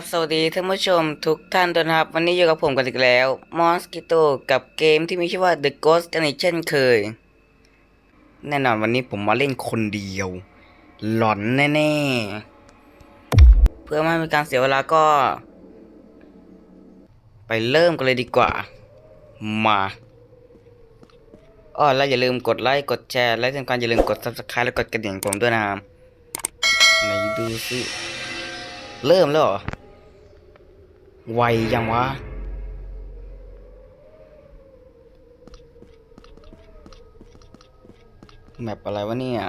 บสวัสดีท่านผู้ชมทุกท่านด้วยนะครับ วันนี้อยู่กับผมกันอีกแล้ว Mosquito กับเกมที่มีชื่อว่า The Ghost กันอีกเช่นเคย แน่นอนวันนี้ผมมาเล่นคนเดียว หลอนแน่ๆ เพื่อไม่ให้เป็นการเสียเวลาก็ ไปเริ่มกันเลยดีกว่า มาอ้อแล้วอย่าลืมกดไลค์กดแชร์ และที่สำคัญอย่าลืมกด subscribe และกดกระดิ่งผมด้วยนะครับไหนดูสิเริ่มแล้วเหรอ ไวยังวะ แมปอะไรวะเนี่ย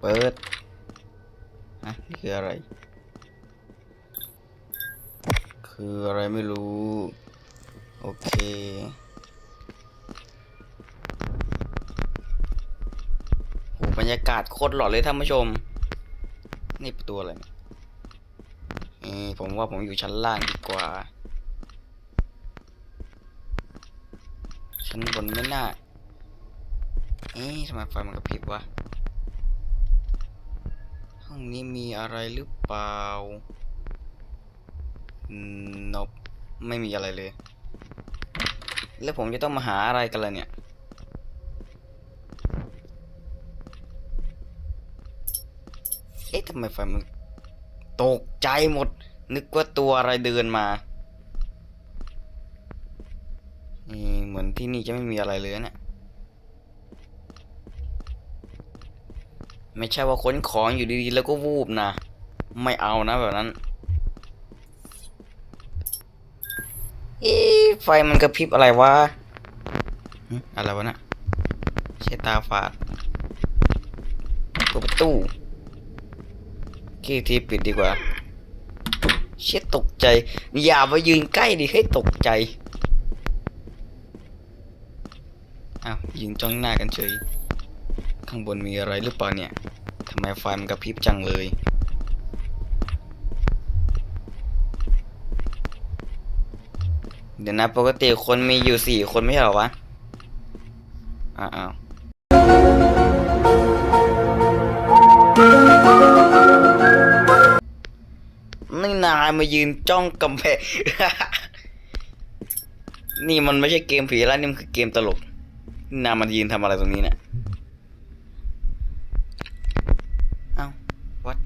เปิดอะนี่คืออะไร คืออะไรไม่รู้ โอเคโหบรรยากาศโคตรหลอนเลยท่านผู้ชม นี่ประตูอะไรเนี่ย นี่ผมว่าผมอยู่ชั้นล่างดีกว่า ชั้นบนไม่น่า เอ๊ะทำไมไฟมันกระพริบวะ ห้องนี้มีอะไรหรือเปล่าอืมนบไม่มีอะไรเลย แล้วผมจะต้องมาหาอะไรกันล่ะเนี่ย เอ๊ะทำไมไฟมัน ตกใจหมด นึกว่าตัวอะไรเดินมานี่เหมือนที่นี่จะไม่มีอะไรเลยนะเนี่ยไม่ใช่ว่าขนของอยู่ดีๆแล้วก็วูบนะ ไม่เอานะแบบนั้นอ๊ะไฟมันกระพริบอะไรวะอะไรวะนะ่ะใช่ตาฝาดเปิดประตู กีทีปิดดีกว่า เช็ดตกใจ อย่ามายืนใกล้ดิให้ตกใจอ้าวยืนจ้องหน้ากันเฉย ข้างบนมีอะไรหรือเปล่าเนี่ยทำไมไฟมันกระพริบจังเลยเดี๋ยวนะปกติคนมีอยู่สี่คนไม่ใช่หรอวะ อ้าวายมายืนจ้องกำแพง นี่มันไม่ใช่เกมผีแล้วนี่มันคือเกมตลก นายมายืนทำอะไรตรงนี้เนี่ยเอ้าวัด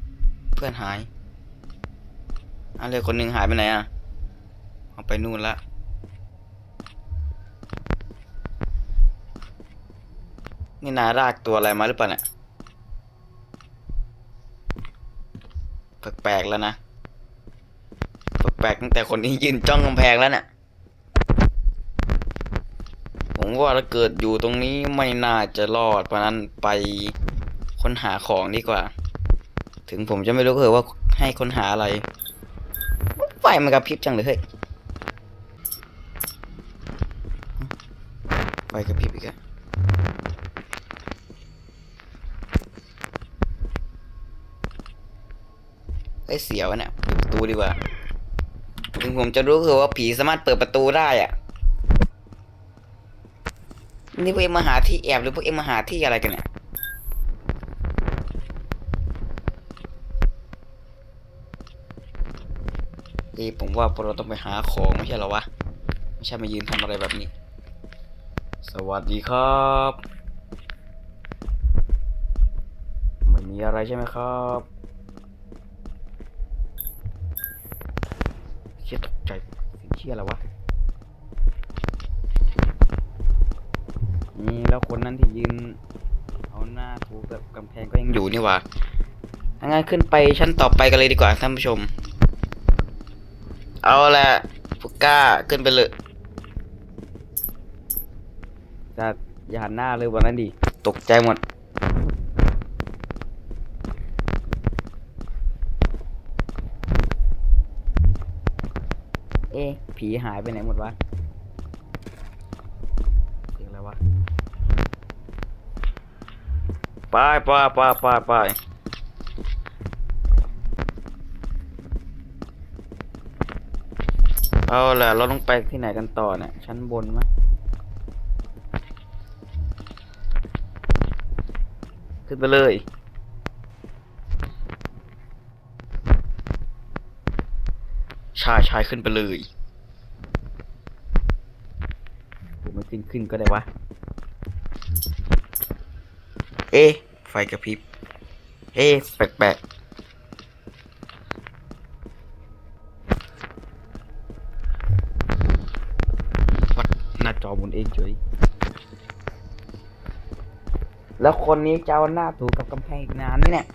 เพื่อนหายอาวเลยคนหนึ่งหายไปไหนอะเอาไปนู่นละนี่นายรากตัวอะไรมาหรือเปล่าเนี่ยแปลกๆแล้วนะ ปลกๆตั้งแต่คนนี้ยืนจ้องกำแพงแล้วเนี่ยผมว่าถ้าเกิดอยู่ตรงนี้ไม่น่าจะรอด เพราะนั้นไปค้นหาของดีกว่า ถึงผมจะไม่รู้ก็เถอะว่าให้ค้นหาอะไรไฟมันกระพริบจังเลยเฮ้ยไฟกระพริบอีกอะไอ้ยเสียวเนี่ยปิดประตูดีกว่า ถึงผมจะรู้คือว่าผีสามารถเปิดประตูได้อะนี่พวกเอ็มมาหาที่แอบหรือพวกเอ็มมาหาที่อะไรกันเนี่ยเอ้ผมว่าพวกเราต้องไปหาของไม่ใช่หรอวะ ไม่ใช่มายืนทำอะไรแบบนี้ สวัสดีครับ ไม่มีอะไรใช่ไหมครับเชี่ยตกใจ เชี่อะไรวะนี่แล้วคนนั้นที่ยืนเอาหน้าถูกับกำแพงก็ยังอยู่นี่หว่าถ้างั้นขึ้นไปชั้นต่อไปกันเลยดีกว่าท่านผู้ชม เอาละพวกกล้าขึ้นไปเลยจะอย่าหันหน้าเลยวันนั้นดิตกใจหมด อ๊ะผีหายไปไหนหมดวะเสียงอะไรวะไปไปไปไปไปเอาล่ะ เราต้องไปที่ไหนกันต่อเนี่ยชั้นบนไหมขึ้นไปเลยาชายขึ้นไปเลยผมไม่ขึ้นขึ้นก็ได้วะ เอ๊ะไฟกระพริบ เอ๊ะแปลกๆวัดหน้าจอหมุนเองเฉยแล้วคนนี้จะเอาหน้าถูกับกำแพงอีกนานไหมเนี่ย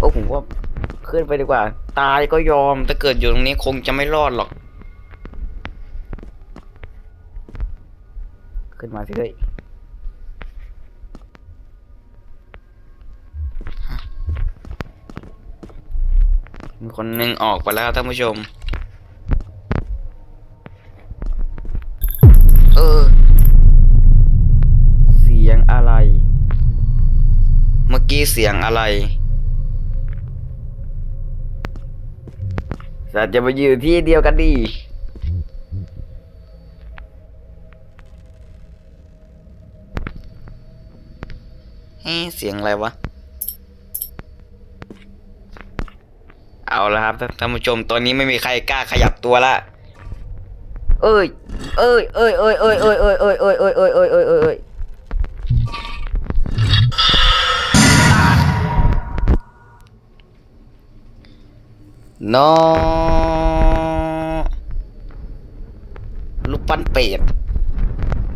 โอ้ผมว่าขึ้นไปดีกว่า ตายก็ยอมถ้าเกิดอยู่ตรงนี้คงจะไม่รอดหรอก ขึ้นมาสิเฮ้ยมีคนหนึ่งออกไปแล้วท่านผู้ชม เออ เสียงอะไร เมื่อกี้เสียงอะไร สัตว์จะมาอยู่ที่เดียวกันดีเฮ้เสียงอะไรวะ เอาละครับท่านท่านผู้ชมตอนนี้ไม่มีใครกล้าขยับตัวละ เอ้ย เอ้ยเอ้ยเอ้ยเอ้ยเอ้ยเอ้ยเอ้ยเอ้ยเอ้ยเอ้ยเอ้ย เน้อลูกปั้นเป็ด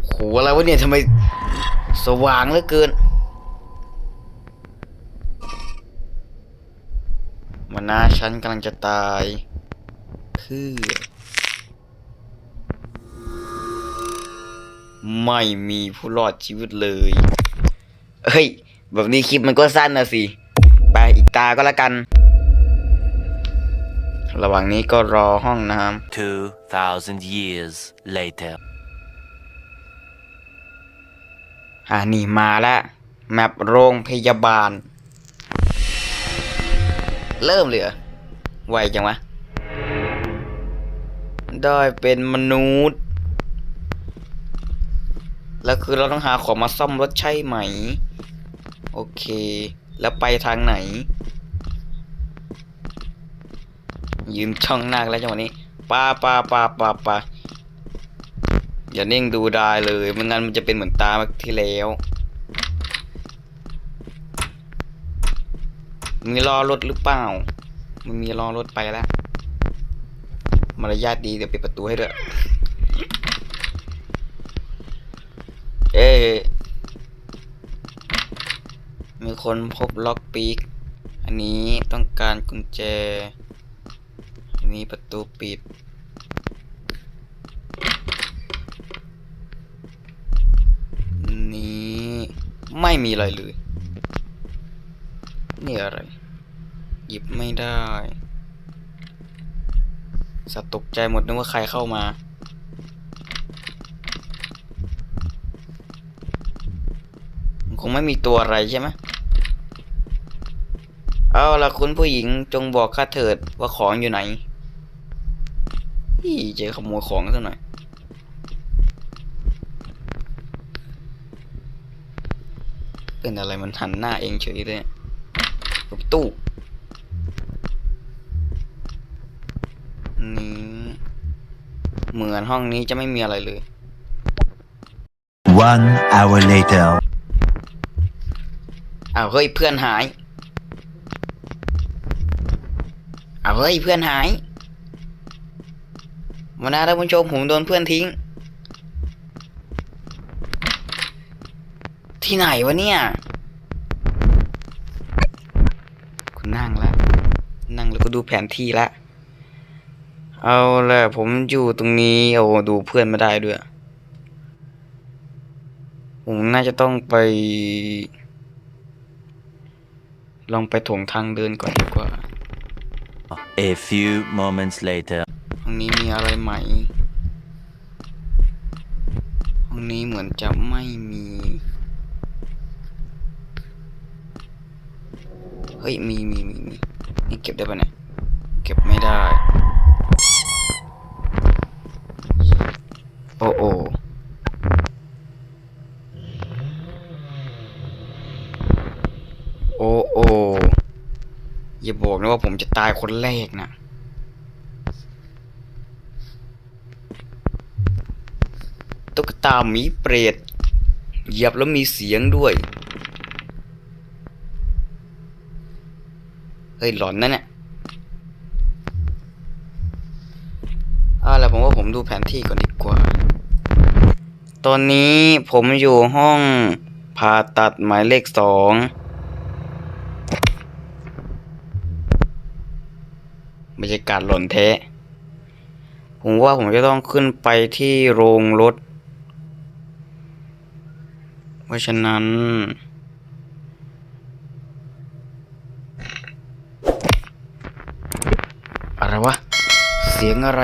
โหอะไรวะเนี่ยทำไมสว่างเหลือเกิน มันนาฉันกำลังจะตายเพื่อไม่มีผู้รอดชีวิตเลย เฮ้ย แบบนี้คลิปมันก็สั้นนะสิ ไปอีกตาก็แล้วกัน ระหว่างนี้ก็รอห้องน้2,000 years later. ำอ่านี่มาแล้วแมปโรงพยาบาล เริ่มเลยเหรอไวจังวะ ได้เป็นมนุษย์ แล้วคือเราต้องหาของมาซ่อมรถใช่ไหม โอเค แล้วไปทางไหน ยืมช่องหน้าแล้วจังหวะนี้ป้าป้าป้าป้าป้าอย่านิ่งดูได้เลยไม่งั้นมันจะเป็นเหมือนตาเมื่อที่แล้วมีรอรถหรือเปล่า มันมีรอรถไปแล้วมารยาทดีเดี๋ยวปิดประตูให้ด้วย เอ๊มีคนพบล็อกปีก อันนี้ต้องการกุญแจ นี้ประตูปิด นี้ไม่มีอะไรเลย นี่อะไร หยิบไม่ได้สัตว์ตกใจหมดนึกว่าใครเข้ามา คงไม่มีตัวอะไรใช่ไหมเอาละคุณผู้หญิงจงบอกข้าเถิดว่าของอยู่ไหน พี่เจอขโมยของซะหน่อยเป็นอะไรมันหันหน้าเองเฉยเลยเปิดประตู้นี่เหมือนห้องนี้จะไม่มีอะไรเลย One hour later. อ้าวเฮ้ยเพื่อนหายอ้าวเฮ้ยเพื่อนหาย มานน้าท่านผู้ชมผมโดนเพื่อนทิ้ง ที่ไหนวะเนี่ย คุณนั่งละ นั่งแล้วก็ดูแผนที่ละ เอาละผมอยู่ตรงนี้ โอ้ดูเพื่อนไม่ได้ด้วย ผมน่าจะต้องไป ลองไปถงทางเดินก่อนดีกว่า A few moments later. ห้องนี้มีอะไรไหม ห้องนี้เหมือนจะไม่มี เฮ้ย มีมีมีมีนี่เก็บได้ปะเนี่ย เก็บไม่ได้ โอ้โอโอ้โอ้อย่าบอกนะว่าผมจะตายคนแรกนะ ตาหมีเปรตเหยียบแล้วมีเสียงด้วย เฮ้ยหลอนนั่นเนี่ยเอาล่ะผมว่าผมดูแผนที่ก่อนดีกว่า ตอนนี้ผมอยู่ห้องผ่าตัดหมายเลขสองบรรยากาศหล่นแท้ผมว่าผมจะต้องขึ้นไปที่โรงรถ ราะฉะนั้น อะไรวะ เสียงอะไร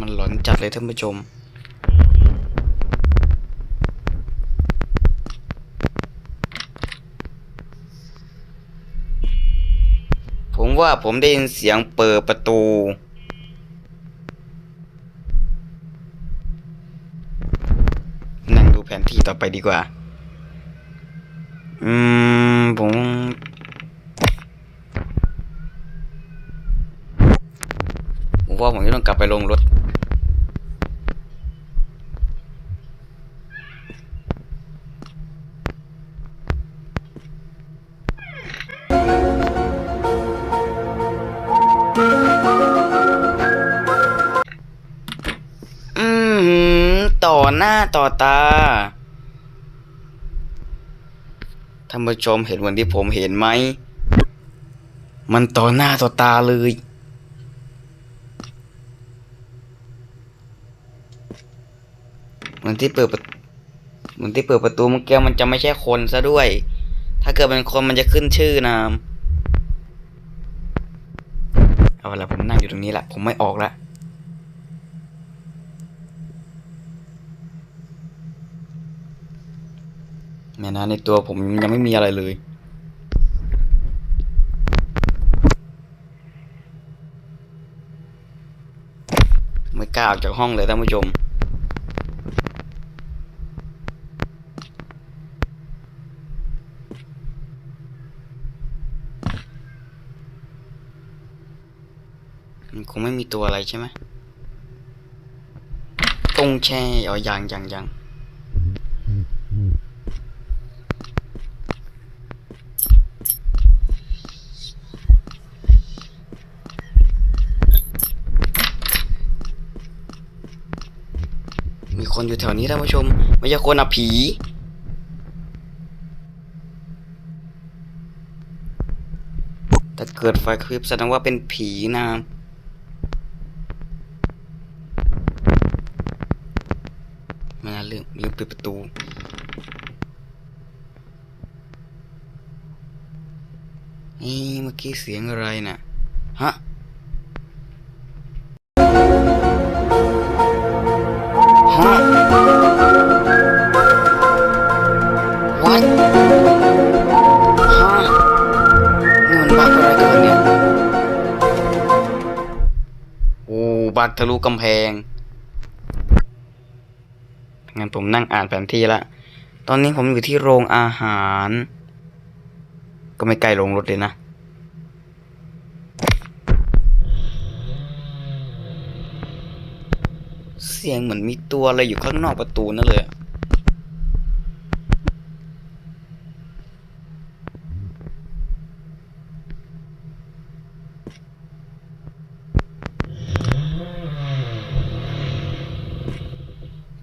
มันหลอนจัดเลยท่านผู้ชมผมว่าผมได้ยินเสียงเปิดประตู นั่งดูแผนที่ต่ อไปดีกว่า อืม ผมผมว่าผมจะต้องกลับไปลงรถ อือหือต่อหน้าต่อตา ท่านผู้ชมเห็นเหมือนที่ผมเห็นไหม มันต่อหน้าต่อตาเลยเหมือนที่เปิดประเหมือนที่เปิดประตูเมื่อกี้มันจะไม่ใช่คนซะด้วย ถ้าเกิดเป็นคนมันจะขึ้นชื่อนาม เอาละผมนั่งอยู่ตรงนี้แหละ ผมไม่ออกละ แม่นะในตัวผมยังไม่มีอะไรเลย ไม่กล้าออกจากห้องเลยท่านผู้ชมมันคงไม่มีตัวอะไรใช่ไหมตรงแช่อ๋อยังยังยัง มี คนอยู่แถวนี้ท่านผู้ชมไม่ใช่คนอะผี แต่เกิดไฟกระพริบแสดงว่าเป็นผีนะไมาน่าลืมลืมปิดประตูนี่เมื่อกี้เสียงอะไรน่ะฮะ ทะลุกำแพง งั้นผมนั่งอ่านแผนที่ละ ตอนนี้ผมอยู่ที่โรงอาหาร ก็ไม่ไกลโรงรถเลยนะ เสียงเหมือนมีตัวอะไรอยู่ข้างนอกประตูนั่นเลยอะ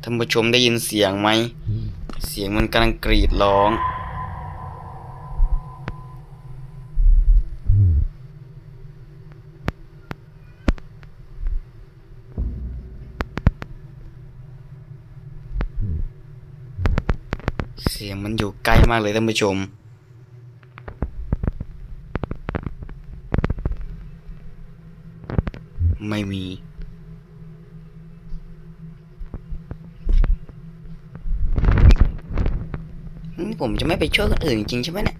ท่าน ผู้ชมได้ยินเสียงไหม เสียงมันกำลังกรีดร้อง เสียงมันอยู่ใกล้มากเลยท่านผู้ชมไม่มี ผมจะไม่ไปช่วยคนอื่นจริงใช่ไหมเนี่ย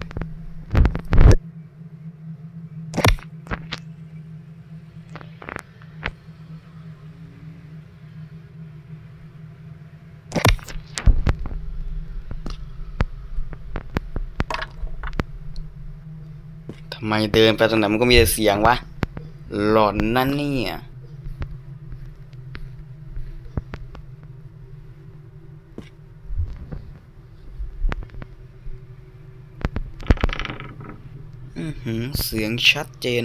ทำไมเดินไปตรงไหนมันก็มีเสียงวะ หลอนนั่นนี่อะ สียงชัดเจน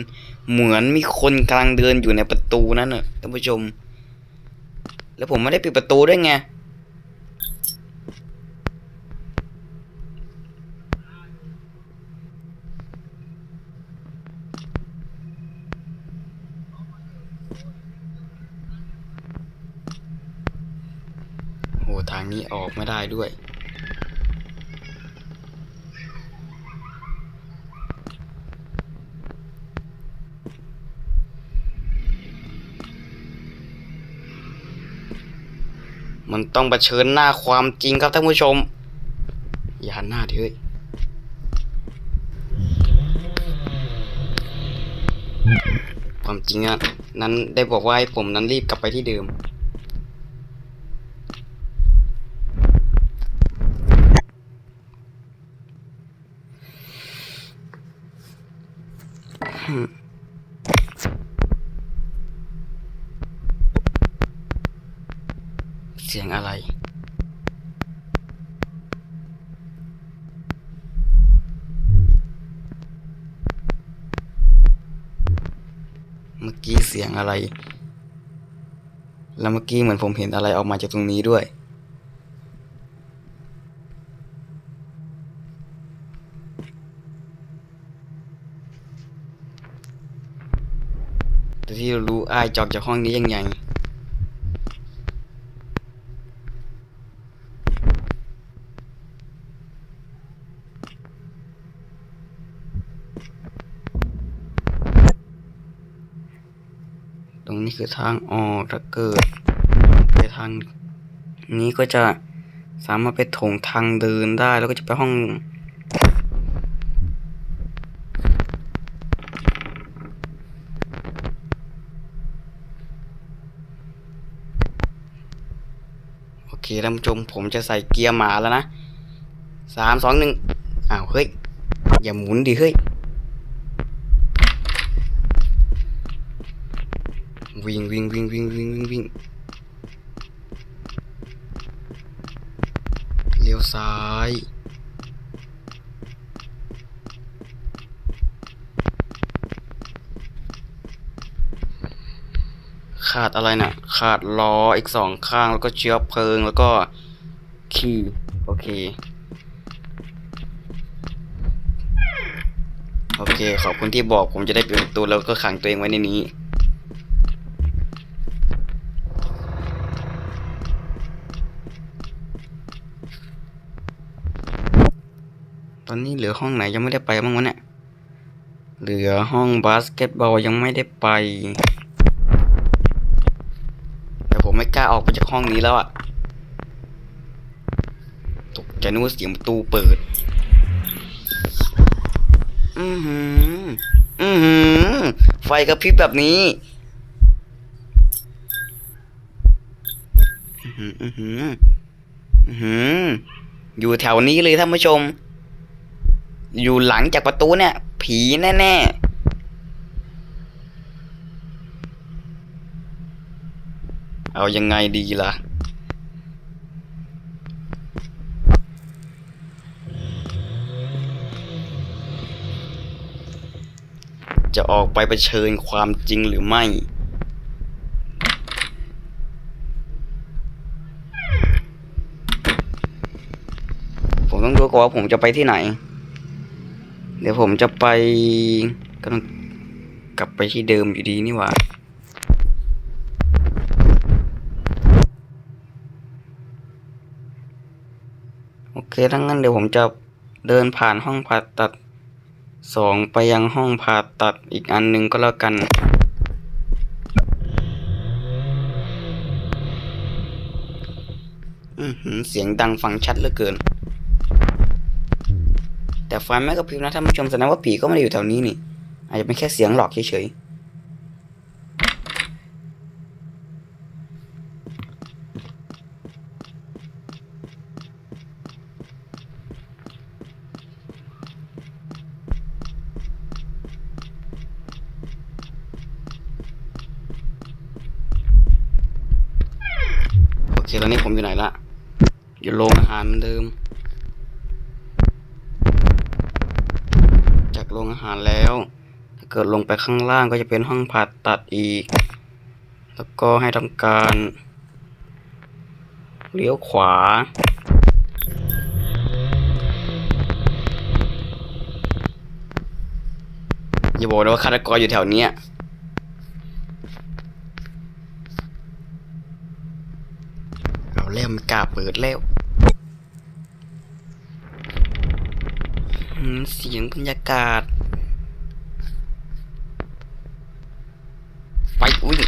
เหมือนมีคนกำลังเดินอยู่ในประตูนั่นน่ะท่านผู้ชม แล้วผมไม่ได้ปิดประตูด้วยไงโหทางนี้ออกไม่ได้ด้วย มันต้องเผชิญหน้าความจริงครับท่านผู้ชม อย่าหันหน้าดิเฮ้ยความจริงอะนั้นได้บอกว่าให้ผมนั้นรีบกลับไปที่เดิมเสียงอะไร เมื่อกี้เสียง อะไร แล้วเมื่อกี้เหมือนผมเห็นอะไรออกมาจากตรงนี้ด้วย แต่ที่เรารู้อายจอกจากห้องนี้ยังไง คือทางออกถ้าเกิดไปทางนี้ก็จะสามารถไปโถงทางเดินได้แล้วก็จะไปห้องโอเคท่านผู้ชมผมจะใส่เกียร์หมาแล้วนะสามสองหนึ่งอ้าวเฮ้ย อย่าหมุนดิเฮ้ย วิ่งวิ่งวิ่งวิ่งวิ่งวิ่งวิ่งเลี้ยวซ้ายขาดอะไรนะ่ะ ขาดล้ออีกสองข้างแล้วก็เชื้อเพลิงแล้วก็คีย์โอเค โอเค ขอบคุณที่บอกผมจะได้เปิดประตูแล้วก็ขังตัวเองไว้ในนี้ อนนี้เหลือห้องไหนยังไม่ได้ไปบ้างวะเนี่ย เหลือห้องบาสเกตบอลยังไม่ได้ไปแต่ผมไม่กล้าออกไปจากห้องนี้แล้วอะตกใจนึกว่าเสียงประตูเปิด อือหือ อือหือ ไฟกระพริบแบบนี้อือหือ อือหืออือหืออยู่แถวนี้เลยท่านผู้ชม อยู่หลังจากประตูเนี่ย ผีแน่ๆ เอายังไงดีล่ะ จะออกไปเผชิญความจริงหรือไม่ผมต้องดูก่อนว่าผมจะไปที่ไหน เดี๋ยวผมจะไปก็ต้องกลับไปที่เดิมอยู่ดีนี่หว่าโอเคทั้างนั้นเดี๋ยวผมจะเดินผ่านห้องผ่าตัดสองไปยังห้องผ่าตัดอีกอันหนึ่งก็แล้วกันอือหือเสียงดังฟังชัดเหลือเกิน แต่ไฟไม่กระพริบนะท่านผู้ชมแสดงว่าผีก็ไม่ได้อยู่แถวนี้นี่ อาจจะเป็นแค่เสียงหลอกเฉยอนนี้ผมอยู่ไหนละอยู่โรงอาหารเหมือนเดิม จากโรงอาหารแล้ว ถ้าเกิดลงไปข้างล่างก็จะเป็นห้องผ่าตัดอีก แล้วก็ให้ทำการ เลี้ยวขวา อย่าบอกนะว่าฆาตกรอยู่แถวเนี้ยเราเล่มนกล้าเปิดแล้วเสียงบรรยากาศ ไปวิ่ง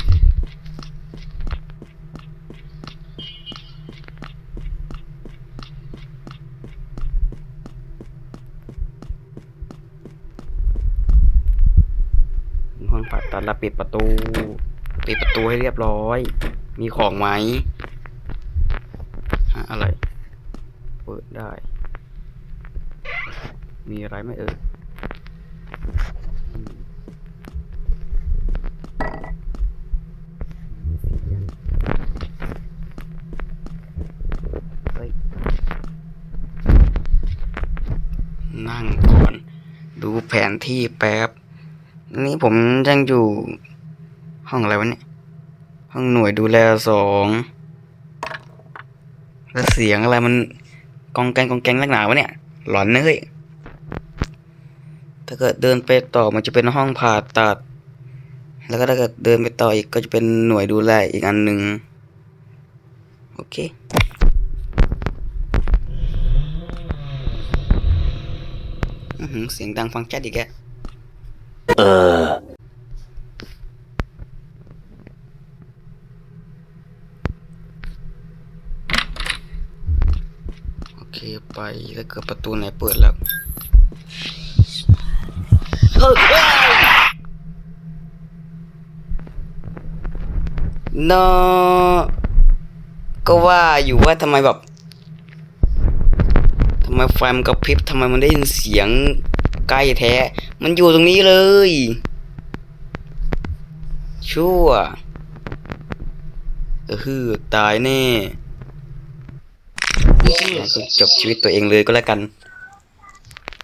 ห้องผ่าตัดแล้ว ปิดประตู ปิดประตูให้เรียบร้อย มีของไหมฮะอะไร เปิดได้ มีอะไรไหมเอ่ยอืมมีเสียงเฮ้ยนั่งก่อน ดูแผนที่แป๊บ นี่ผมยังอยู่ ห้องอะไรวะเนี่ย ห้องหน่วยดูแลสองแล้วเสียงอะไรมันกองแกงกองแกงลักหนาวะเนี่ย หลอนนะเฮ้ยถ้าเกิดเดินไปต่อมันจะเป็นห้องผ่าตัด แล้วก็ถ้าเกิดเดินไปต่ออีกก็จะเป็นหน่วยดูแลอีกอันหนึ่งโอเคเสียงดังฟังชัดอีกแก Uh. โอเค ไปถ้าเกิดประตูไหนเปิดแล้วเนอก็ว่าอยู่ว่าทำไมแบบทำไมไฟมันกระพริบทำไมมันได้ยินเสียงใกล้แท้ มันอยู่ตรงนี้เลย ชั่วเออฮือตายแน่ จบชีวิตตัวเองเลยก็แล้วกัน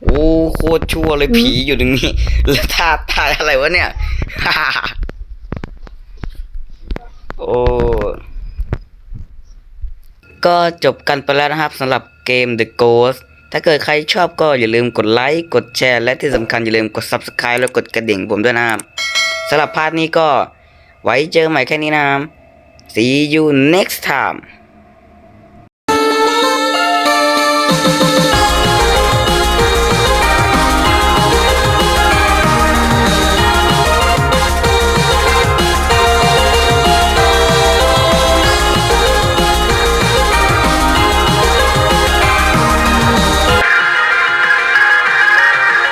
โอ้โคตรชั่วเลยผีอยู่ตรงนี้ แล้วท่าทายอะไรวะเนี่ย โอ้ก็จบกันไปแล้วนะครับสำหรับเกม The Ghost ถ้าเกิดใครชอบก็อย่าลืมกดไลค์ กดแชร์ และที่สำคัญอย่าลืมกด Subscribe แล้วกดกระดิ่งผมด้วยนะครับสำหรับพาร์ทนี้ก็ไว้เจอใหม่แค่นี้นะครับ See you next time